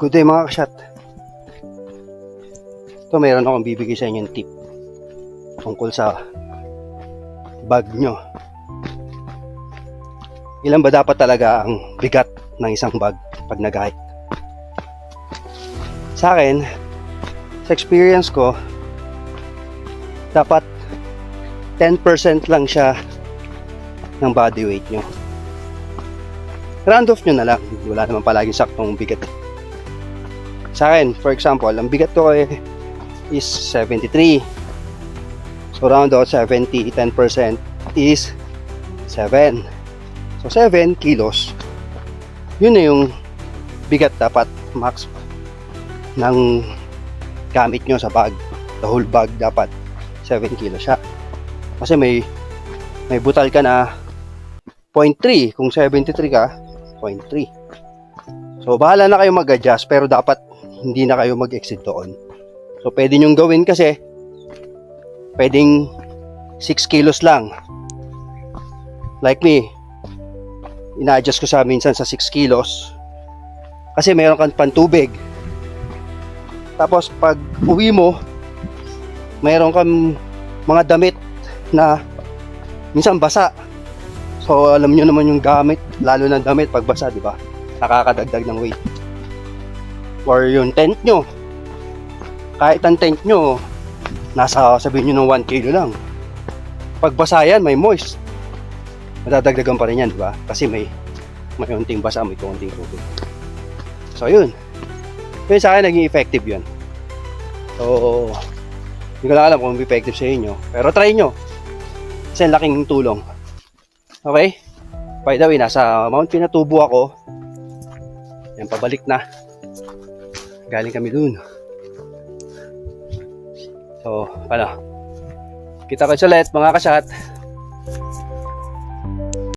Good day mga kasyat. Ito mayroon akong bibigay sa inyo tip tungkol sa bag nyo. Ilan ba dapat talaga ang bigat ng isang bag pag nag-hike? Sa akin, sa experience ko, dapat 10% lang siya ng body weight nyo. Round off nyo na lang. Wala naman palaging saktong bigat. Sa akin, for example, ang bigat ko eh, is 73. So round out 70, 10% is 7. So 7 kilos. Yun na yung bigat dapat max ng gamit nyo sa bag. The whole bag dapat 7 kilos siya. Kasi may may butal ka na 0.3. Kung 73 ka, 0.3. So bahala na kayo mag-adjust pero dapat hindi na kayo mag-exceed doon. So, pwede nyong gawin kasi pwedeng 6 kilos lang. Like me, ina-adjust ko sa minsan sa 6 kilos kasi mayroon kang pantubig. Tapos, pag uwi mo, mayroon kang mga damit na minsan basa. So, alam nyo naman yung gamit, lalo na damit pag basa, di ba? Nakakadagdag ng weight. Or yung tent nyo, kahit ang tent nyo, nasa sabihin nyo ng 1 kilo lang. Pag yan, may moist. Madadagdagan pa rin yan, di ba? Kasi may may unting basa, may konting tubig. So, yun. Yun sa akin, naging effective yun. So, hindi ko lang alam kung effective sa inyo. Pero try nyo. Kasi laking tulong. Okay? By the way, nasa Mount Pinatubo ako. Yan, pabalik na. Galing kami dun. So, ano? Kita ko ulit mga kasyat.